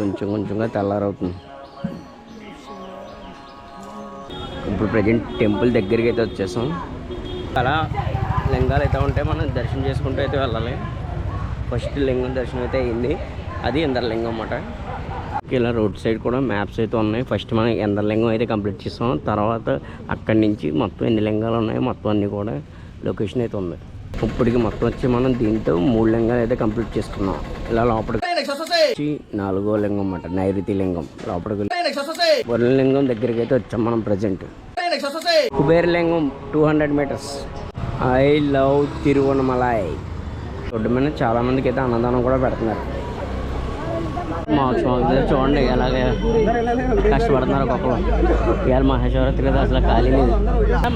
కొంచెం కొంచెంగా తెల్లారవుతుంది. ఇప్పుడు ప్రజెంట్ టెంపుల్ దగ్గరికి అయితే వచ్చేసాం. అలా లింగాలు అయితే ఉంటే మనం దర్శనం చేసుకుంటూ అయితే వెళ్ళాలి. ఫస్ట్ లింగం దర్శనం అయితే అయింది. అది ఇంద్రలింగం అన్నమాట. ఇలా రోడ్ సైడ్ కూడా మ్యాప్స్ అయితే ఉన్నాయి. ఫస్ట్ మనం ఇంద్రలింగం అయితే కంప్లీట్ చేసాం. తర్వాత అక్కడి నుంచి మొత్తం ఎన్ని లింగాలు ఉన్నాయి మొత్తం అన్నీ కూడా లొకేషన్ అయితే ఉంది. ఇప్పటికి మొత్తం వచ్చి మనం దీంతో మూడు లింగాలు అయితే కంప్లీట్ చేసుకున్నాం. ఇలా లోపలికి నాలుగో లింగం అన్నమాట. నైరుతి లింగం. లోపలికి వెళ్ళి. వరుణలింగం దగ్గరికి అయితే వచ్చాం మనం present Kuberalingam two hundred meters I love Tiruvannamalai road మీద చాలా మందికి అయితే అన్నదానం కూడా పెడుతున్నారు. మాకు మాకు చూడండి ఎలాగే కష్టపడుతున్నారు ఒక్కొక్కరు ఇవాళ మహాశివరాత్రి కదా అసలు ఖాళీ లేదు.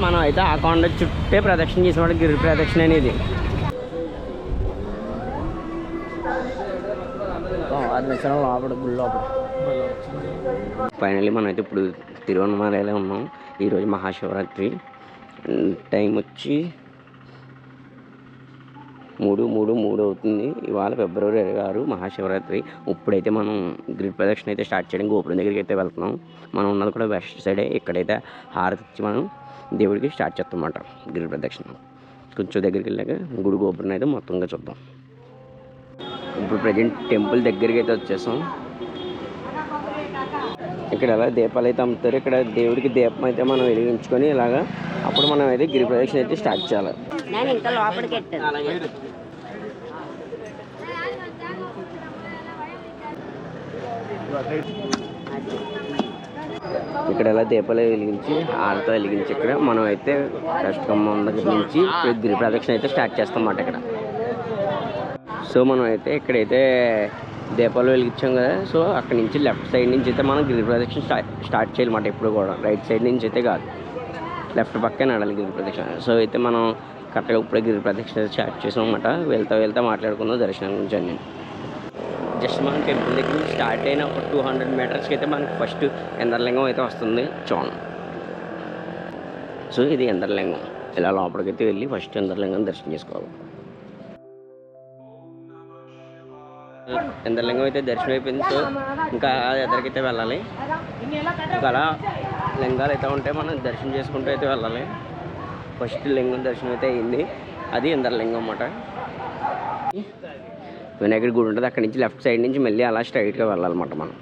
మనం అయితే ఆ కొండ చుట్టే ప్రదక్షిణ చేసిన గిరి ప్రదక్షిణ అనేది. దర్శనం లోపల గుడి లోపల. ఫైనల్లీ మనమైతే ఇప్పుడు తిరువనమలలో ఉన్నాం. ఈరోజు మహాశివరాత్రి. టైం వచ్చి మూడు మూడు మూడు అవుతుంది. ఇవాళ ఫిబ్రవరి ఇరవై ఆరు మహాశివరాత్రి. ఇప్పుడైతే మనం గ్రిడ్ ప్రదక్షిణ అయితే స్టార్ట్ చేయడం గోపురం దగ్గరికి అయితే వెళ్తున్నాం. మనం ఉన్నది కూడా వెస్ట్ సైడే. ఇక్కడైతే హారతి ఇచ్చి మనం దేవుడికి స్టార్ట్ చేస్తాం గ్రిడ్ ప్రదక్షిణ. కొంచెం దగ్గరికి వెళ్ళాక గుడి గోపురం అయితే మొత్తంగా చూద్దాం. ఇప్పుడు ప్రజెంట్ టెంపుల్ దగ్గరికి అయితే వచ్చేసాం. ఇక్కడ ఎలా దీపాలు అయితే అమ్ముతారు ఇక్కడ దేవుడికి దీపం అయితే మనం వెలిగించుకొని ఇలాగా అప్పుడు మనం అయితే గిరి ప్రదక్షిణ అయితే స్టార్ట్ చేయాలి. నేను ఇంకా లోపలికి ఎట్టాను ఇక్కడ ఎలా దీపాలు వెలిగించి ఆడతో వెలిగించి ఇక్కడ మనం అయితే కష్టకమ్మ దగ్గర నుంచి గిరి ప్రదక్షిణ అయితే స్టార్ట్ చేస్తాం అన్నమాట ఇక్కడ. సో మనం అయితే ఇక్కడైతే దీపాలు వెలిగించాం కదా. సో అక్కడ నుంచి లెఫ్ట్ సైడ్ నుంచి అయితే మనం గిరి ప్రదక్షిణ స్టార్ట్ చేయాలన్నమాట ఎప్పుడు కూడా. రైట్ సైడ్ నుంచి అయితే కాదు. లెఫ్ట్ పక్కే నడాలి గిరి ప్రదక్షిణ. సో అయితే మనం కరెక్ట్గా ఇప్పుడే గిరి ప్రదక్షిణ స్టార్ట్ చేసాం అనమాట వెళ్తా వెళ్తా మాట్లాడుకుందాం దర్శనం గురించి అన్ని జస్ట్ మనం టెంపుల్ దగ్గర నుంచి స్టార్ట్ అయిన ఒక టూ హండ్రెడ్ మీటర్స్కి అయితే మనకి ఫస్ట్ ఎందర్లింగం అయితే వస్తుంది. చూడండి సో ఇది ఎందర్లింగం. ఇలా లోపలికైతే వెళ్ళి ఫస్ట్ ఎందర్లింగం దర్శనం చేసుకోవాలి. ఇంద్రలింగం అయితే దర్శనం అయిపోయింది సో ఇంకా ఎదరికైతే వెళ్ళాలి. ఇంకా అలా లింగాలు అయితే ఉంటే మనం దర్శనం చేసుకుంటూ అయితే వెళ్ళాలి. ఫస్ట్ లింగం దర్శనం అయితే అయింది. అది ఇంద్రలింగం అన్నమాట. వినాయకుడి గుడి ఉంటుంది అక్కడి నుంచి లెఫ్ట్ సైడ్ నుంచి మళ్ళీ అలా స్ట్రైట్గా వెళ్ళాలన్నమాట మనం.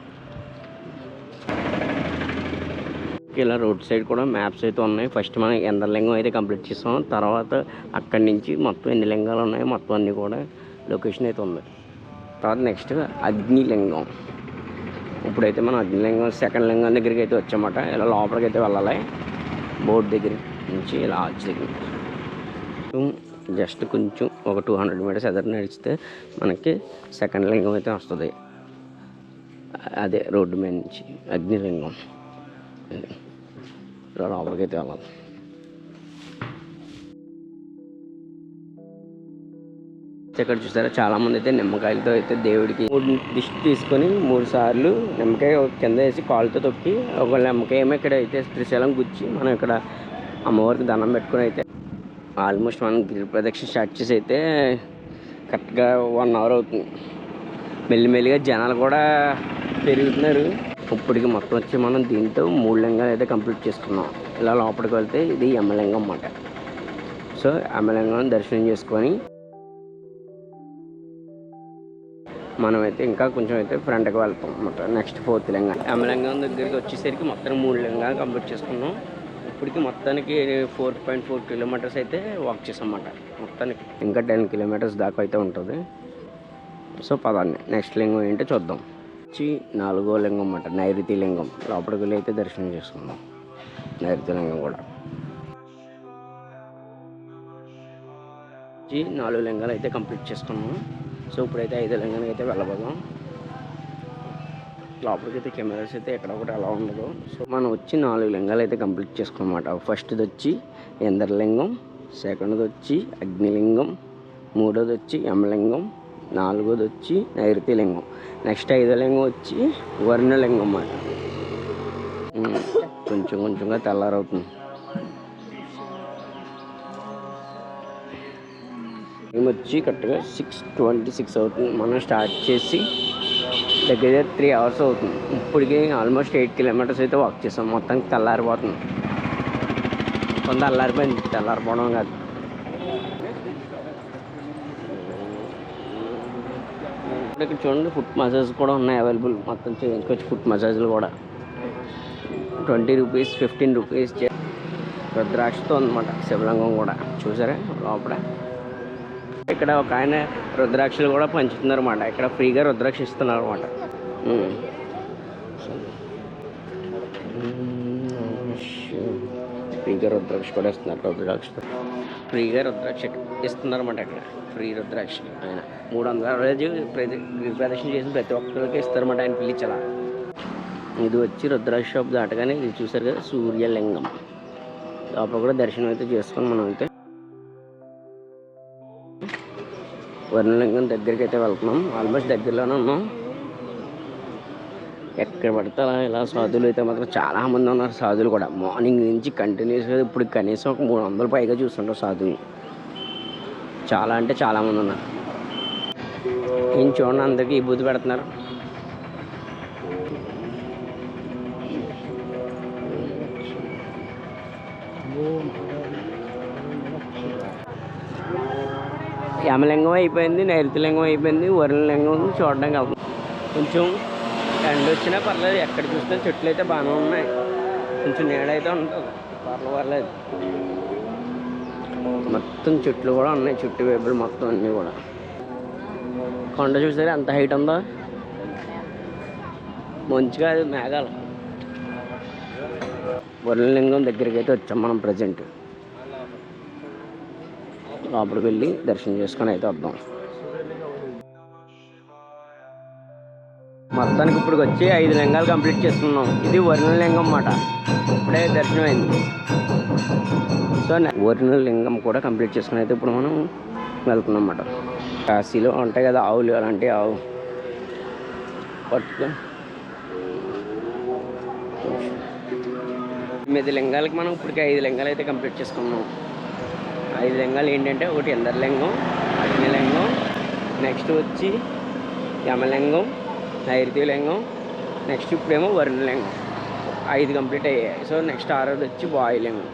ఇలా రోడ్ సైడ్ కూడా మ్యాప్స్ అయితే ఉన్నాయి. ఫస్ట్ మనం ఇంద్రలింగం అయితే కంప్లీట్ చేస్తాం తర్వాత అక్కడి నుంచి మొత్తం ఎన్ని లింగాలు ఉన్నాయి మొత్తం అన్నీ కూడా లొకేషన్ అయితే ఉంది. తర్వాత నెక్స్ట్ అగ్నిలింగం. ఇప్పుడైతే మనం అగ్నిలింగం సెకండ్ లింగం దగ్గరికి అయితే వచ్చామట. ఇలా లోపలికి అయితే వెళ్ళాలి. బోర్డు దగ్గర నుంచి ఇలా ఆర్చ్ జస్ట్ కొంచెం ఒక టూ హండ్రెడ్ మీటర్స్ ఎదురు నడిస్తే మనకి సెకండ్ లింగం అయితే వస్తుంది. అదే రోడ్డు మీద నుంచి అగ్నిలింగం. ఇలా లోపలికి అయితే వెళ్ళాలి. ఇక్కడ చూసారా? చాలా మంది అయితే నిమ్మకాయలతో అయితే దేవుడికి మూడు దిష్టి తీసుకొని మూడు సార్లు నిమ్మకాయ కింద వేసి కాలుతో తొక్కి ఒక నిమ్మకాయ ఏమో ఇక్కడ అయితే త్రిశూలం గుచ్చి మనం ఇక్కడ అమ్మవారికి దండం పెట్టుకొని అయితే ఆల్మోస్ట్ మనం గిరి ప్రదక్షిణ స్టార్ట్ చేసి అయితే కరెక్ట్గా వన్ అవర్ అవుతుంది. మెల్లిమెల్లిగా జనాలు కూడా పెరుగుతున్నారు. ఇప్పటికి మొత్తం వచ్చి మనం దీంతో మూడు లింగాలు అయితే కంప్లీట్ చేసుకున్నాం. ఇలా లోపలికి వెళ్తే ఇది యమలింగం అన్నమాట. సో యమలింగం దర్శనం చేసుకొని మనమైతే ఇంకా కొంచెం అయితే ఫ్రంట్కి వెళ్తాం అన్నమాట నెక్స్ట్ ఫోర్త్ లింగం. యమలింగం దగ్గరికి వచ్చేసరికి మొత్తం మూడు లింగాలు కంప్లీట్ చేసుకున్నాం. ఇప్పటికి మొత్తానికి ఫోర్ పాయింట్ ఫోర్ కిలోమీటర్స్ అయితే వాక్ చేసాం అన్నమాట మొత్తానికి. ఇంకా టెన్ కిలోమీటర్స్ దాకా అయితే ఉంటుంది. సో పదండి నెక్స్ట్ లింగం ఏంటో చూద్దాం. వచ్చి నాలుగో లింగం అన్నమాట నైరుతి లింగం. లోపలికి వెళ్ళి అయితే దర్శనం చేసుకుందాం నైరుతి లింగం కూడా. నాలుగు లింగాలు అయితే కంప్లీట్ చేసుకున్నాం. సో ఇప్పుడైతే ఐదో లింగానికి అయితే వెళ్ళబోదాం. లోపలికి అయితే కెమెరాస్ అయితే ఎక్కడ ఒకటి అలా ఉండదు. సో మనం వచ్చి నాలుగు లింగాలు అయితే కంప్లీట్ చేసుకోమాట ఫస్ట్ది వచ్చి ఇంద్రలింగం సెకండ్ది వచ్చి అగ్నిలింగం మూడోది వచ్చి యమలింగం నాలుగోది వచ్చి నైరుతి లింగం నెక్స్ట్ ఐదో లింగం వచ్చి వర్ణలింగం అన్నమాట. కొంచెం కొంచెంగా తెల్లారవుతుంది. టైం వచ్చి కరెక్ట్గా సిక్స్ ట్వంటీ సిక్స్ అవుతుంది. మనం స్టార్ట్ చేసి దగ్గర త్రీ అవర్స్ అవుతుంది. ఇప్పటికే ఆల్మోస్ట్ ఎయిట్ కిలోమీటర్స్ అయితే వాక్ చేసాం. మొత్తం తెల్లారిపోతుంది. కొంత అల్లారిపోయింది తెల్లారిపోవడం కాదు. ఇక్కడ చూడండి ఫుట్ మసాజ్ కూడా ఉన్నాయి అవైలబుల్ మొత్తం చేయించుకోవచ్చు ఫుట్ మసాజ్లు కూడా. ట్వంటీ రూపీస్ ఫిఫ్టీన్ రూపీస్ రుద్రాక్షతో అనమాట శివలింగం కూడా. చూసారా? లోపల. ఇక్కడ ఒక ఆయన రుద్రాక్షలు కూడా పంచుతున్నారు అనమాట ఇక్కడ ఫ్రీగా రుద్రాక్ష ఇస్తున్నారు అనమాట ఫ్రీగా రుద్రాక్ష కూడా ఇస్తున్నారు రుద్రాక్ష. ఫ్రీగా రుద్రాక్ష ఇస్తున్నారు అనమాట ఇక్కడ. ఫ్రీ రుద్రాక్ష ఆయన. మూడు వందల రోజు ప్రతి ప్రదర్శన చేసిన ప్రతి ఒక్కరికి ఇస్తారన్నమాట ఆయన పిలిచలా. ఇది వచ్చి రుద్రాక్ష షాప్ దాటగానే ఇది చూసారు కదా సూర్యలింగం. లోపల కూడా దర్శనం అయితే చేసుకొని మనం అయితే వర్ణలింగం దగ్గరికి అయితే వెళ్తున్నాం. ఆల్మోస్ట్ దగ్గరలోనే ఉన్నాం. ఎక్కడ పడితే అలా ఇలా సాధువులు అయితే మాత్రం చాలామంది ఉన్నారు సాధువులు కూడా. మార్నింగ్ నుంచి కంటిన్యూస్గా ఇప్పుడు కనీసం ఒక మూడు వందల పైగా చూస్తుంటారు సాధువులు. చాలా అంటే చాలామంది ఉన్నారు. ఏం చూడండి అందరికీ ఈ బూతు పెడుతున్నారు. యమలింగం అయిపోయింది నైరుతిలింగం అయిపోయింది వరుణలింగం చూడడానికి వెళ్తాం కొంచెం ఎండ వచ్చినా పర్లేదు ఎక్కడ చూసినా చెట్లు అయితే బాగానే ఉన్నాయి. కొంచెం నీడైతే ఉంటుంది పర్లేదు పర్లేదు మొత్తం చెట్లు కూడా ఉన్నాయి చుట్టూ వైపులు మొత్తం అన్నీ కూడా. కొండ చూసారా ఎంత హైట్ ఉందో? మంచిగా అది మేఘాలు. వరుణలింగం దగ్గరికి అయితే వచ్చాం మనం ప్రజెంట్. లోపలికి వెళ్ళి దర్శనం చేసుకొని అయితే వద్దాం. మొత్తానికి ఇప్పుడు వచ్చి ఐదు లింగాలు కంప్లీట్ చేసుకున్నాం. ఇది వరుణ లింగం అన్నమాట. ఇప్పుడే దర్శనం అయింది సో వరుణ లింగం కూడా కంప్లీట్ చేసుకుని అయితే ఇప్పుడు మనం వెళ్తున్నాం అన్నమాట. కాశీలో ఉంటాయి కదా ఆవులు అలాంటి ఆవు. పట్టుకొని లింగాలకి మనం ఇప్పటికి ఐదు లింగాలు అయితే కంప్లీట్ చేసుకున్నాం. ఐదు లింగాలు ఏంటంటే ఒకటి ఇంద్రలింగం అగ్నిలింగం నెక్స్ట్ వచ్చి యమలింగం నైరుతి లింగం నెక్స్ట్ ఇప్పుడేమో వరుణలింగం. ఐదు కంప్లీట్ అయ్యాయి. సో నెక్స్ట్ ఆరోది వచ్చి వాయులింగం.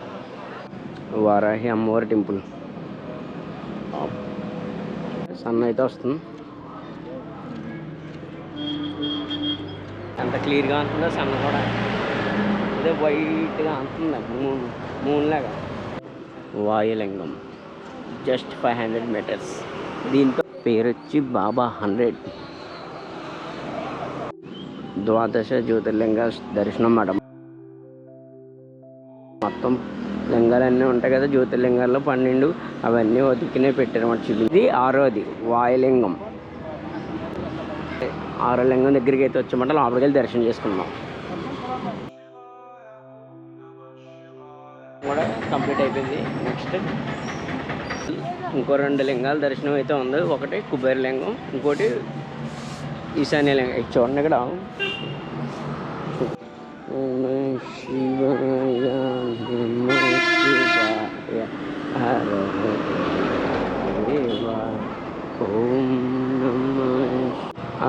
వారాహి అమ్మవారి టెంపుల్. సన్ అయితే వస్తుంది. ఎంత క్లియర్గా ఉంటుందో సన్న కూడా. అదే వైట్గా అంటుంది మూన్ మూన్ లాగా Vayulingam. Just five hundred meters. దీంతో పేరు వచ్చి బాబా హండ్రెడ్. ద్వాదశ జ్యోతిర్లింగ దర్శనం అన్నమాట మొత్తం లింగాలన్నీ ఉంటాయి కదా జ్యోతిర్లింగాల్లో పన్నెండు అవన్నీ ఒతికినే పెట్టారన్నమాట చూపి ఇది ఆరోది వాయులింగం. ఆరో లింగం దగ్గరికి అయితే వచ్చామంటే లోపలికి వెళ్ళి దర్శనం చేసుకున్నాం కంప్లీట్ అయిపోయింది. నెక్స్ట్ ఇంకో రెండు లింగాల దర్శనం అయితే ఉంది. ఒకటి కుబేర లింగం ఇంకోటి ఈశాన్య లింగం. చూడండి ఇక్కడ. శివాయ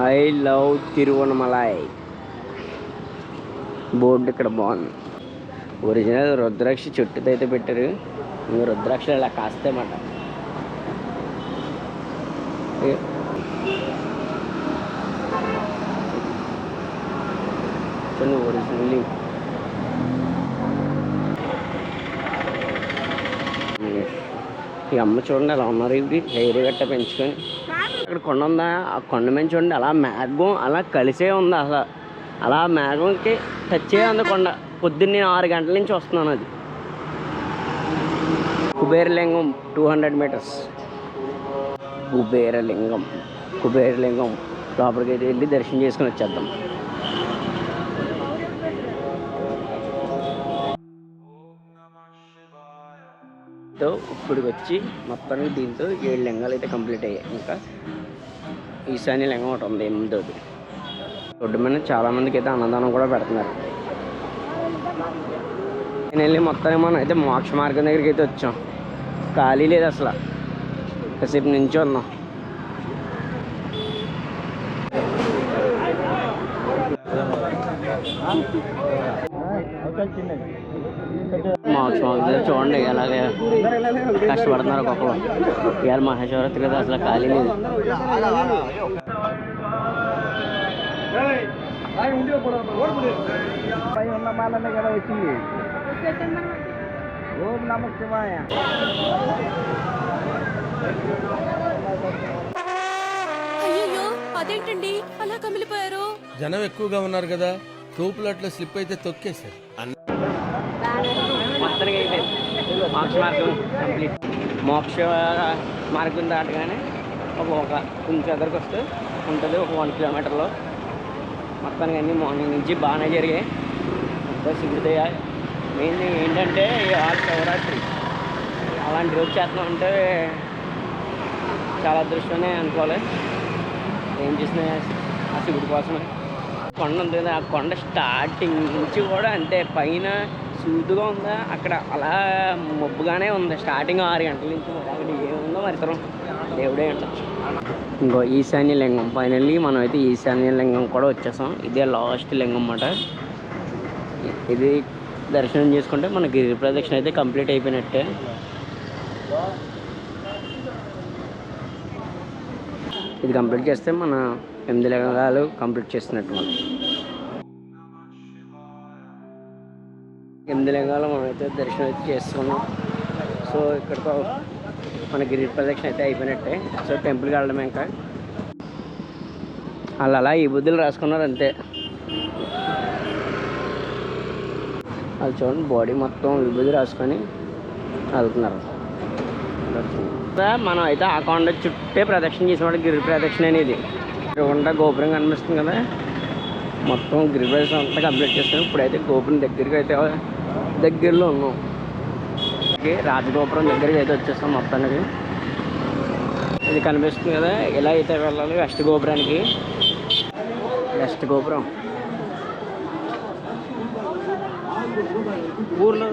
ఐ లవ్ తిరువనమలై బోర్డు ఇక్కడ బాగుంది. ఒరిజినల్ రుద్రాక్ష చెట్టుతో అయితే పెట్టారు. ఇంకా రుద్రాక్షలు ఇలా కాస్తాయన్నమాట. ఏ- ఒరిజినల్లీ ఈ అమ్మ చూడండి అలా ఉన్నారు ఇవి. హెయిర్ గట్ట పెంచుకొని. అక్కడ కొండ ఉందా? ఆ కొండ మీద చూడండి అలా మేఘం అలా కలిసే ఉంది అసలు. అలా మేఘంకి టచ్ అయ్యే ఉంది కొండ. పొద్దున్న నేను ఆరు గంటల నుంచి వస్తున్నాను అది. Kuberalingam two hundred meters Kuberalingam Kuberalingam. లోపలికి అయితే వెళ్ళి దర్శనం చేసుకుని వచ్చేద్దాం. తో ఇప్పుడు వచ్చి మొత్తానికి దీంతో ఏడు లింగాలు అయితే కంప్లీట్ అయ్యాయి. ఇంకా ఈశాన్య లింగం ఒకటి ఉంది ఎనిమిదోది. రోడ్డు మీద చాలామందికి అయితే అన్నదానం కూడా పెడుతున్నారు. నేను వెళ్ళి మొత్తానికి మనం అయితే మోక్ష మార్గం దగ్గరికి అయితే వచ్చాం. ఖాళీ లేదు అసలు. కాసేపు నుంచి ఉన్నాం. మోక్ష మార్గం చూడండి అలాగే కష్టపడుతున్నారు ఒక్కొక్కరు ఇవాళ మహాశివరాత్రి కదా అసలు ఖాళీ లేదు. ఉన్న మాలనే కదా వచ్చింది. ఓం నమ శివాయ. అయ్యయ్యో అదేంటండి? అలా కమిలిపోయారు. జనం ఎక్కువగా ఉన్నారు కదా తోపులు అట్లా స్లిప్ అయితే తొక్కేశారు. మోక్ష మార్గం కంప్లీట్ మోక్ష మార్గం దాటగానే ఒక ఒక కొంచెం ఎదరికి వస్తే ఉంటుంది ఒక వన్ కిలోమీటర్లో. మొత్తానికి అన్నీ మార్నింగ్ నుంచి బాగానే జరిగాయి. అంతా శివుడిదయ మెయిన్లీ ఏంటంటే ఆల్ శివరాత్రి. అలాంటి రోజు చేస్తున్నాం అంటే చాలా అదృష్టమే అనుకోవాలి. ఏం చేసినా ఆ శివుడి కోసమే. కొండ ఉంది కదా, ఆ కొండ స్టార్టింగ్ నుంచి కూడా అంతే. పైన సూదుగా ఉందా అక్కడ అలా మబ్బుగానే ఉంది. స్టార్టింగ్ ఆరు గంటల నుంచి మరి అక్కడ ఏముందో మరి ఇతరం. దేవుడే అంటచ్చు ఇంకో ఈశాన్య లింగం. ఫైనల్లీ మనం అయితే ఈశాన్య లింగం కూడా వచ్చేసాం. ఇదే లాస్ట్ లింగం అన్నమాట. ఇది దర్శనం చేసుకుంటే మన గిరి ప్రదక్షిణ అయితే కంప్లీట్ అయిపోయినట్టే. ఇది కంప్లీట్ చేస్తే మన ఎనిమిది లింగాలు కంప్లీట్ చేస్తున్నట్టు మనం. ఎనిమిది లింగాలు మనమైతే దర్శనం అయితే చేసుకున్నాం. సో ఇక్కడతో మన గిరి ప్రదక్షిణ అయితే అయిపోయినట్టే. సో టెంపుల్కి వెళ్ళడం ఇంకా. వాళ్ళు అలా ఈ బుద్ధులు రాసుకున్నారు అంతే. వాళ్ళు చూడండి బాడీ మొత్తం విభూది రాసుకొని వెళ్తున్నారు. మనం అయితే ఆ కొండ చుట్టే ప్రదక్షిణ చేసేవాడు గిరి ప్రదక్షిణ అనేది ఉండ గోపురం కనిపిస్తుంది కదా. మొత్తం గిరి ప్రదక్షిణ అంతా కంప్లీట్ చేస్తాం ఇప్పుడైతే గోపురం దగ్గరికి అయితే దగ్గరలో ఉన్నాం. రాజగోపురం దగ్గరికి అయితే వచ్చేస్తాం మొత్తానికి. ఇది కనిపిస్తుంది కదా. ఇలా అయితే వెళ్ళాలి వెస్ట్ గోపురానికి. వెస్ట్ గోపురం. ఊర్లో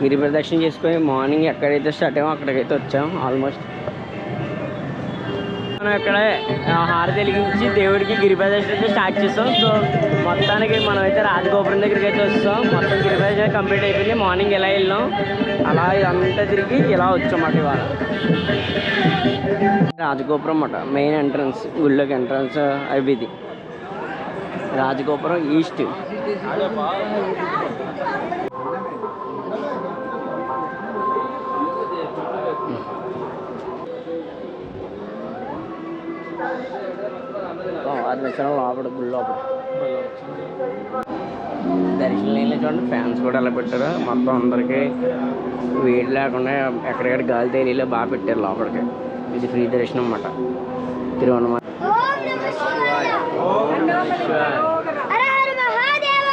గిరి ప్రదక్షిణ చేసుకొని మార్నింగ్ ఎక్కడైతే స్టార్ట్ అయ్యామో అక్కడికైతే వచ్చాం ఆల్మోస్ట్. మనం ఇక్కడ హారతి వెలిగించి దేవుడికి గిరి ప్రదక్షిణ అయితే స్టార్ట్ చేస్తాం. సో మొత్తానికి మనం అయితే రాజగోపురం దగ్గరికి అయితే వస్తాం. మొత్తం గిరి ప్రదక్షిణ కంప్లీట్ అయిపోయింది. మార్నింగ్ ఎలా వెళ్ళాం అలా ఇదంతా తిరిగి ఇలా వచ్చాం మాట ఇవాళ. రాజగోపురం అన్నమాట మెయిన్ ఎంట్రన్స్ గుళ్ళోకి ఎంట్రన్స్ అవి ఇది. రాజగోపురం ఈస్ట్. ఆరు లోపల గుడి లోపల. దర్శనం లేని చూడండి ఫ్యాన్స్ కూడా ఎలా పెట్టారు? మొత్తం అందరికీ వేడి లేకుండా ఎక్కడెక్కడ గాలి తేలిలో బాగా పెట్టారు లోపలికి. ఇది ఫ్రీ దర్శనం అన్నమాట. తిరువనమాట హర హర మహాదేవ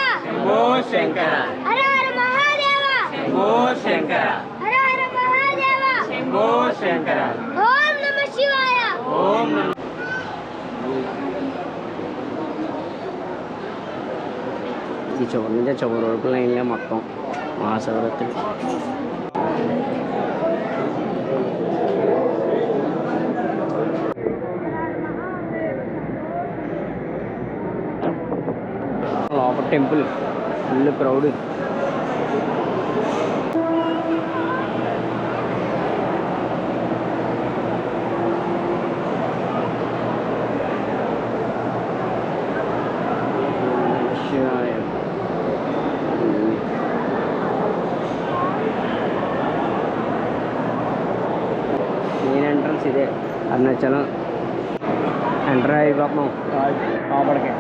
ఓ శంకర హర హర మహాదేవ ఓ శంకర హర హర మహాదేవ ఓ శంకర ఓం నమ శివాయ ఓం ఈ చివరి నుంచి చివరి వరకు లైన్లే మొత్తం మహాశివరాత్రి లోపల టెంపుల్ ఫుల్ క్రౌడ్ శివాయ మెయిన్ ఎంట్రన్స్ ఇదే అరుణాచలం ఎంటర్ అయిపోతున్నాం లోపలికి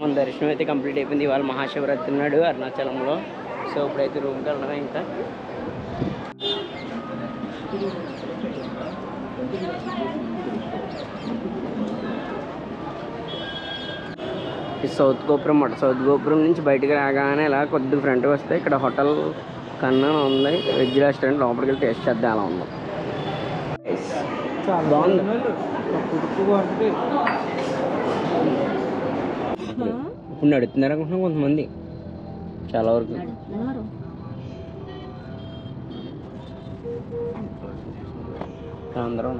మన దర్శనం అయితే కంప్లీట్ అయిపోయింది. ఇవాళ మహాశివరాత్రి ఉన్నాడు అరుణాచలంలో. సో ఇప్పుడైతే రూమ్కి వెళ్ళడం ఇంకా. ఈ సౌత్ గోపురం మాట సౌత్ గోపురం నుంచి బయటకు రాగానే ఇలా కొద్ది ఫ్రంట్కి వస్తే ఇక్కడ హోటల్ కన్నా ఉంది. వెజ్ రెస్టారెంట్ లోపలికి వెళ్ళి టేస్ట్ చేద్దాం అలా ఉంది బాగుంది. ఇప్పుడు నడుతున్నారు అనుకుంటున్నాం కొంతమంది. చాలా వరకు. అందరూ.